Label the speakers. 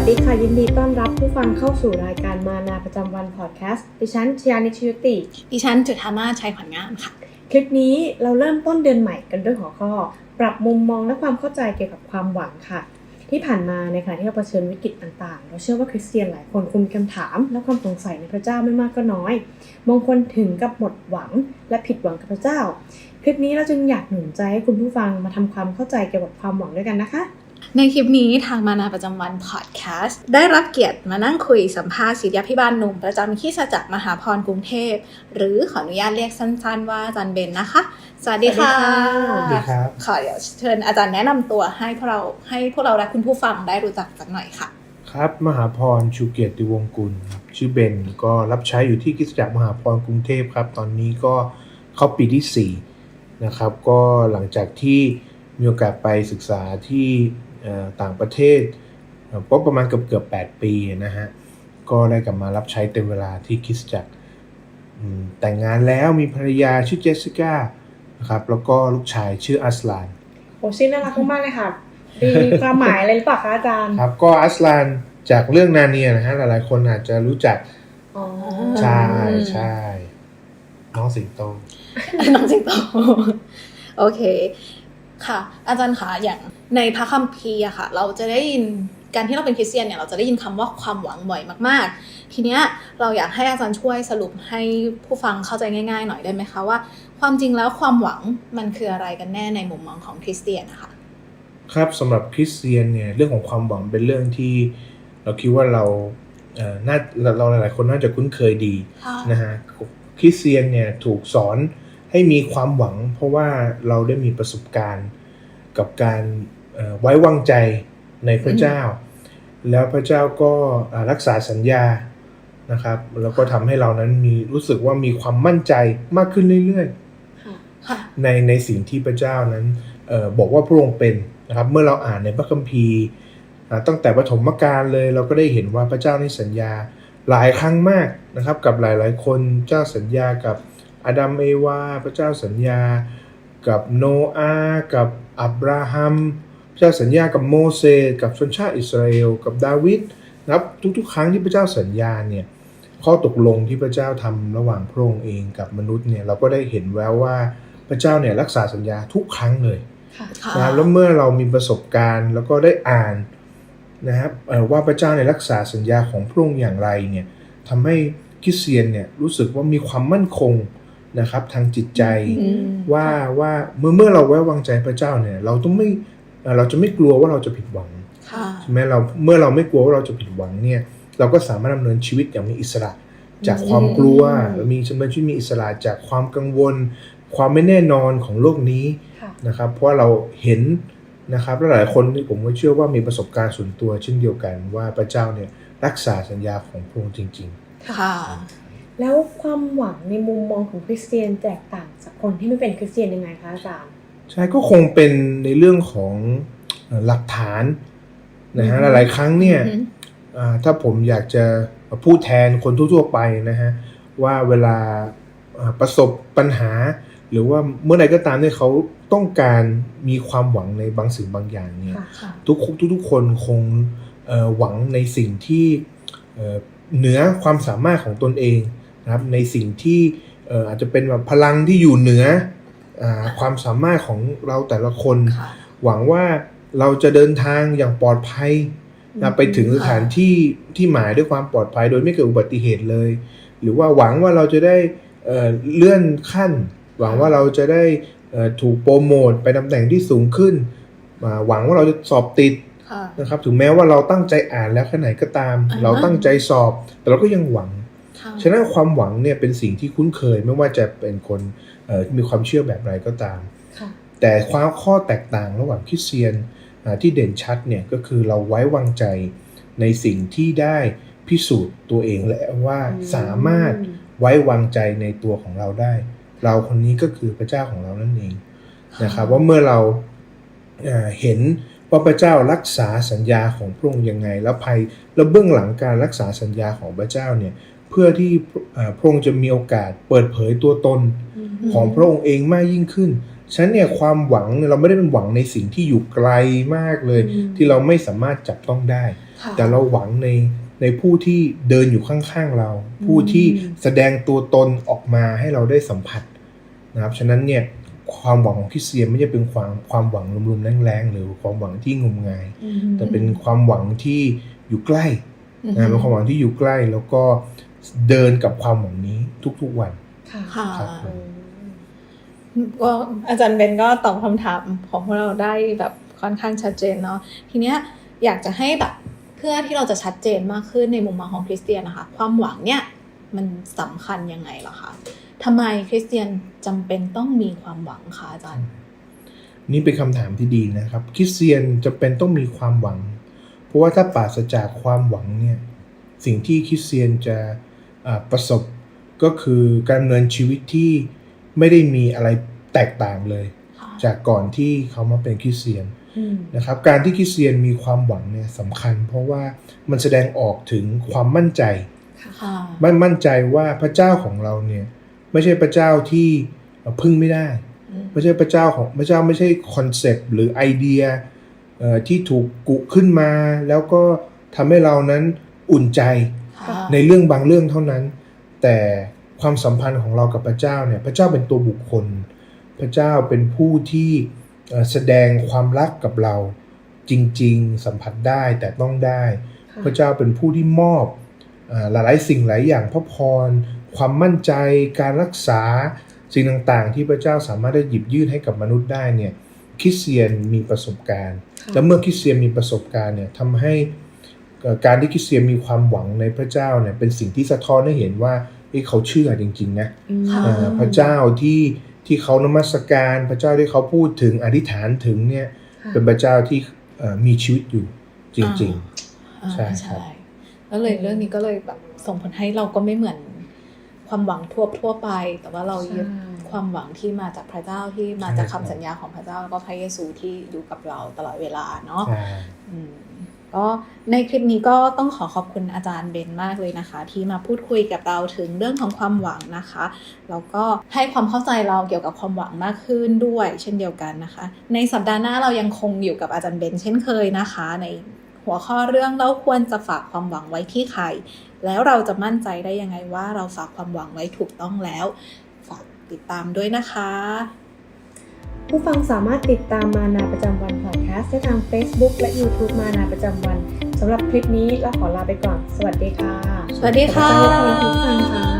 Speaker 1: วัสดีค่ะ ยินดีต้อนรับผู้ฟังเข้าสู่รายการมานาประจำวันพอดแคสต์ดิฉันชยานิชยุติ
Speaker 2: ดิฉันจุธามาศชัยขวัญงามค่ะ
Speaker 1: คลิปนี้เราเริ่มต้นเดือนใหม่กันด้วยหัวข้อ ปรับมุมมองและความเข้าใจเกี่ยวกับความหวังค่ะ ที่ผ่านมาในขณะที่เราเผชิญวิกฤตต่างๆ เราเชื่อว่าคริสเตียนหลายคนคงมีคำถาม และความสงสัยในพระเจ้าไม่มากก็น้อยบางคนถึงกับหมดหวังและผิดหวังกับพระเจ้า คลิปนี้เราจึงอยากหนุนใจให้คุณผู้ฟังมาทำความเข้าใจเกี่ยวกับความหวังด้วยกันนะคะ
Speaker 2: ในคลิปนี้ทางมานาประจำวันพอดแคสต์ได้รับเกียรติมานั่งคุยสัมภาษณ์ศิษยาพิบาลหนุ่มประจำคริดสตจักรมหาพรกรุงเทพ หรือขออนุญาตเรียกสั้นๆ ว่าอาจารย์เบนนะคะ สวัสดีค่ะ
Speaker 1: สวัสดี
Speaker 3: ครับ
Speaker 2: ขอเดี๋ยวเชิญอาจารย์แนะนำตัวให้พวกเราให้พวกเราและคุณผู้ฟังได้รู้จักสักหน่อยค่ะ
Speaker 3: ครับมหาพรชูเกียรติวงศ์กุลครับชื่อเบนก็รับใช้อยู่ที่คริสตจักรมหาพรกรุงเทพครับ ตอนนี้ก็เข้าปีที่4นะครับก็หลังจากที่มีโอกาสไปศึกษาที่เอ่อ ต่างประเทศเอ่อก็ประมาณเกือบเกือบ8ปีนะฮะ ก็ได้กลับมารับใช้เต็มเวลาที่คริสตจักรอืมแต่งงานแล้วมีภรรยาชื่อเจสสิก้านะครับแล้วก็ลูกชายชื่ออัสลาน
Speaker 1: โอ้ชื่อน่ารักมากๆเลยค่ะมีความหมายอะไรหรือเปล่าคะอาจารย์
Speaker 3: ครับ ก็อัสลานจากเรื่องนาเนียนะฮะหลายๆคนอาจจะรู้จัก
Speaker 1: อ๋อ
Speaker 3: ใช่ใช่น้องสิงโต
Speaker 2: น้องสิงโตโอเค ค่ะ อาจารย์คะอย่างในพระคัมภีร์อะค่ะ เราจะได้ยินการที่เราเป็นคริสเตียนเนี่ยเราจะได้ยินคำว่าความหวังบ่อยมาก ๆ ทีเนี้ยเราอยากให้อาจารย์ช่วยสรุปให้ผู้ฟังเข้าใจง่าย ๆ หน่อยได้ไหมคะว่า ความจริงแล้วความหวังมันคืออะไรกันแน่ในมุมมองของคริสเตียนนะคะ
Speaker 3: ครับสำหรับคริสเตียนเนี่ยเรื่องของความหวังเป็นเรื่องที่ เราคิดว่าเราเอ่อน่าเราเราหลายๆคนน่าจะคุ้นเคยดี
Speaker 2: ค่ะ
Speaker 3: นะฮะคริสเตียนเนี่ยถูกสอน ให้มีความหวัง เพราะว่าเราได้มีประสบการณ์กับการเอ่อไว้วางใจในพระเจ้า แล้วพระเจ้าก็อ่ารักษาสัญญานะครับแล้วก็ทำให้เรานั้นมีรู้สึกว่ามีความมั่นใจมากขึ้นเรื่อยๆ
Speaker 1: ค่ะ
Speaker 2: ค่ะ
Speaker 3: ในในสิ่งที่พระเจ้านั้นเออบอกว่าพระองค์เป็นนะครับเมื่อเราอ่านในพระคัมภีร์อ่าตั้งแต่ปฐมกาลเลย เราก็ได้เห็นว่าพระเจ้าในสัญญาหลายครั้งมากนะครับ กับหลายๆ คนเจ้าสัญญากับ อาดัมเอวา พระเจ้าสัญญา กับโนอาห์กับอับราฮัม พระเจ้าสัญญากับโมเสสกับชนชาติอิสราเอล กับดาวิดนะครับทุกๆ ครั้งที่พระเจ้าสัญญาเนี่ยข้อตกลงที่พระเจ้าทำระหว่างพระองค์เองกับมนุษย์เนี่ยเราก็ได้เห็นแววว่าพระเจ้าเนี่ยรักษาสัญญาทุกครั้งเลย
Speaker 1: ค่ะ
Speaker 2: ค่ะ
Speaker 3: นะแล้วเมื่อเรามีประสบการณ์แล้วก็ได้อ่านนะครับเอ่อว่าพระเจ้าเนี่ยรักษาสัญญาของพระองค์อย่างไรเนี่ยทำให้คริสเตียนเนี่ยรู้สึกว่ามีความมั่นคง นะครับ ทางจิตใจ
Speaker 2: อืม
Speaker 3: ว่าว่าเมื่อเมื่อเราไว้วางใจพระเจ้าเนี่ย เราต้องไม่เอ่อเราจะไม่กลัวว่าเราจะผิดหวัง
Speaker 2: ค่ะ
Speaker 3: ใช่ไหมเราเมื่อเราไม่กลัวว่าเราจะผิดหวังเนี่ย เราก็สามารถดำเนินชีวิตอย่างมีอิสระ จากความกลัว
Speaker 1: อืม
Speaker 3: มีดำเนินชีวิตมีอิสระจากความกังวล ความไม่แน่นอนของโลกนี้
Speaker 1: ค่ะ
Speaker 3: นะครับ เพราะว่าเราเห็นนะครับและหลายคนที่ผมก็เชื่อว่ามีประสบการณ์ส่วนตัวเช่นเดียวกันว่าพระเจ้าเนี่ยรักษาสัญญาของพระองค์จริง
Speaker 2: ค่ะ
Speaker 1: แล้วความหวังในมุมมองของคริสเตียนแตกต่างจากคนที่ไม่เป็นคริสเตียนยังไงคะอาจารย์
Speaker 3: ๆใช่ก็คงเป็นในเรื่องของเอ่อหลักฐานนะฮะ
Speaker 2: อืม
Speaker 3: หลายๆครั้งเนี่ย
Speaker 2: อืม
Speaker 3: อ่าถ้าผมอยากจะพูดแทนคนทั่วๆไปนะฮะว่าเวลาอ่าประสบปัญหา หรือว่าเมื่อใดก็ตามที่เขาต้องการมีความหวังในบางสิ่งบางอย่างเนี่ย
Speaker 1: ค่ะ
Speaker 2: ค่ะ
Speaker 3: ทุกทุกทุกคนคงเอ่อหวังในสิ่งที่เอ่อเหนือความสามารถของตนเอง นะครับในสิ่งที่เอ่ออาจจะเป็นแบบพลังที่อยู่เหนืออาความสามารถของเราแต่ละคน
Speaker 2: ค่ะ
Speaker 3: หวังว่าเราจะเดินทางอย่างปลอดภัยนะไปถึงสถานที่ที่หมายด้วยความปลอดภัย โดยไม่เกิดอุบัติเหตุเลย หรือว่าหวังว่าเราจะได้เอ่อเลื่อนขั้น หวังว่าเราจะได้เอ่อถูกโปรโมทไปตำแหน่งที่สูงขึ้นอ่าหวังว่าเราจะสอบติด
Speaker 2: ค่ะ
Speaker 3: นะครับ ถึงแม้ว่าเราตั้งใจอ่านแล้วแค่ไหนก็ตาม
Speaker 2: อ่าฮะ
Speaker 3: เราตั้งใจสอบ แต่เราก็ยังหวัง
Speaker 2: ค่ะ
Speaker 3: ฉะนั้นความหวังเนี่ยเป็นสิ่งที่คุ้นเคยไม่ว่าจะเป็นคนเอ่อมีความเชื่อแบบไรก็ตาม
Speaker 1: ค่ะ
Speaker 3: แต่ความข้อแตกต่างระหว่างคริสเตียนอ่าที่เด่นชัดเนี่ยก็คือเราไว้วางใจในสิ่งที่ได้พิสูจน์ตัวเองและว่าสามารถไว้วางใจในตัวของเราได้ เราคนนี้ก็คือพระเจ้าของเรานั่นเองนะครับว่าเมื่อเราเอ่อเห็นว่าพระเจ้ารักษาสัญญาของพระองค์ยังไง แล้วภายแล้วเบื้องหลังการรักษาสัญญาของพระเจ้าเนี่ย เพื่อที่เอ่อพระองค์จะมีโอกาสเปิดเผยตัวตนของพระองค์เองมากยิ่งขึ้นฉะนั้นเนี่ยความหวังเนี่ยเราไม่ได้เป็นหวังในสิ่งที่อยู่ไกลมากเลย
Speaker 1: อืม
Speaker 3: ที่เราไม่สามารถจับต้องได้
Speaker 2: ค่ะ
Speaker 3: แต่เราหวังในในผู้ที่เดินอยู่ข้างๆเรา ผู้ที่แสดงตัวตนออกมาให้เราได้สัมผัสนะครับฉะนั้นเนี่ยความหวังของคริสเตียนไม่ใช่เป็นความความหวังรวมๆแรงๆหรือความหวังที่งมงาย
Speaker 1: อืม
Speaker 3: แต่เป็นความหวังที่อยู่ใกล้
Speaker 2: อือฮึ
Speaker 3: นะเป็นความหวังที่อยู่ใกล้แล้วก็ เดินกับความหวังนี้ทุกๆวัน
Speaker 1: ค่ะ
Speaker 2: ค่ะ
Speaker 3: ครับ
Speaker 1: อืม
Speaker 2: ก็อาจารย์เบนก็ตอบคำถามของพวกเราได้แบบค่อนข้างชัดเจนเนาะทีเนี้ยอยากจะให้แบบเพื่อที่เราจะชัดเจนมากขึ้นในมุมมองของคริสเตียนนะคะ ความหวังเนี่ยมันสำคัญยังไงเหรอคะทำไมคริสเตียนจำเป็นต้องมีความหวังคะอาจารย์
Speaker 3: นี่เป็นคำถามที่ดีนะครับ คริสเตียนจะเป็นต้องมีความหวัง เพราะว่าถ้าปราศจากความหวังเนี่ยสิ่งที่คริสเตียนจะอ่า ประสบก็คือการดำเนินชีวิตที่ไม่ได้มีอะไรแตกต่างเลย
Speaker 2: ค่ะ
Speaker 3: จากก่อนที่เขามาเป็นคริสเตียน
Speaker 1: อืม
Speaker 3: นะครับ การที่คริสเตียนมีความหวังเนี่ยสำคัญ เพราะว่ามันแสดงออกถึงความมั่นใจ
Speaker 2: ค่ะ
Speaker 3: มั่นมั่นใจว่าพระเจ้าของเราเนี่ยไม่ใช่พระเจ้าที่พึ่งไม่ได้
Speaker 2: อืม
Speaker 3: ไม่ใช่พระเจ้าของพระเจ้าไม่ใช่คอนเซปต์หรือไอเดียเอ่อที่ถูกกุขึ้นมา แล้วก็ทำให้เรานั้นอุ่นใจ
Speaker 2: ค่ะ
Speaker 3: ในเรื่องบางเรื่องเท่านั้น แต่ความสัมพันธ์ของเรากับพระเจ้าเนี่ยพระเจ้าเป็นตัวบุคคล พระเจ้าเป็นผู้ที่เอ่อแสดงความรักกับเราจริง ๆ สัมผัสได้แต่ต้องได้
Speaker 1: ค่ะ
Speaker 3: พระเจ้าเป็นผู้ที่มอบเอ่อหลายๆสิ่งหลายอย่างพระพร ความมั่นใจการรักษาสิ่งต่างๆ ที่พระเจ้าสามารถได้หยิบยื่นให้กับมนุษย์ได้เนี่ยคริสเตียนมีประสบการณ์
Speaker 1: ค่ะ
Speaker 3: แล้วเมื่อคริสเตียนมีประสบการณ์เนี่ยทำให้เอ่อ การที่คริสเตียนมีความหวังในพระเจ้าเนี่ยเป็นสิ่งที่สะท้อนให้เห็นว่าเอ้ยเขาเชื่อจริง ๆ นะ
Speaker 1: อืม
Speaker 2: ค่ะ
Speaker 3: เอ่อพระเจ้าที่ที่เขานมัสการพระเจ้าที่เขาพูดถึงอธิษฐานถึงเนี่ย
Speaker 1: ค่ะ
Speaker 3: เป็นพระเจ้าที่เอ่อมีชีวิตอยู่จริง
Speaker 2: อ่า
Speaker 3: ใช่ครับ
Speaker 2: แล้วเลยเรื่องนี้ก็เลยแบบส่งผลให้เราก็ไม่เหมือนความหวังทั่วทั่วไป แต่ว่าเรายึด
Speaker 1: ใช่
Speaker 2: ความหวังที่มาจากพระเจ้าที่มาจากคำสัญญาของพระเจ้าแล้วก็พระเยซูที่อยู่กับเราตลอดเวลาเนาะ
Speaker 3: ๆใช่
Speaker 2: อืม ก็ในคลิปนี้ก็ต้องขอขอบคุณอาจารย์เบนมากเลยนะคะ ที่มาพูดคุยกับเราถึงเรื่องของความหวังนะคะแล้วก็ให้ความเข้าใจเราเกี่ยวกับความหวังมากขึ้นด้วย เช่นเดียวกันนะคะ ในสัปดาห์หน้าเรายังคงอยู่กับอาจารย์เบนเช่นเคยนะคะ ในหัวข้อเรื่องเราควรจะฝากความหวังไว้ที่ใคร แล้วเราจะมั่นใจได้ยังไงว่าเราฝากความหวังไว้ถูกต้องแล้ว ฝากติดตามด้วยนะคะ
Speaker 1: ผู้ฟังสามารถติดตามมานาประจำวันพอดแคสต์ได้ทาง Facebook และ YouTube มานาประจำวันสำหรับคลิปนี้เราขอลาไปก่อน สวัสดีค่ะ
Speaker 2: สวัสดีค่ะ
Speaker 1: ขอบณทุกท่านค่ะ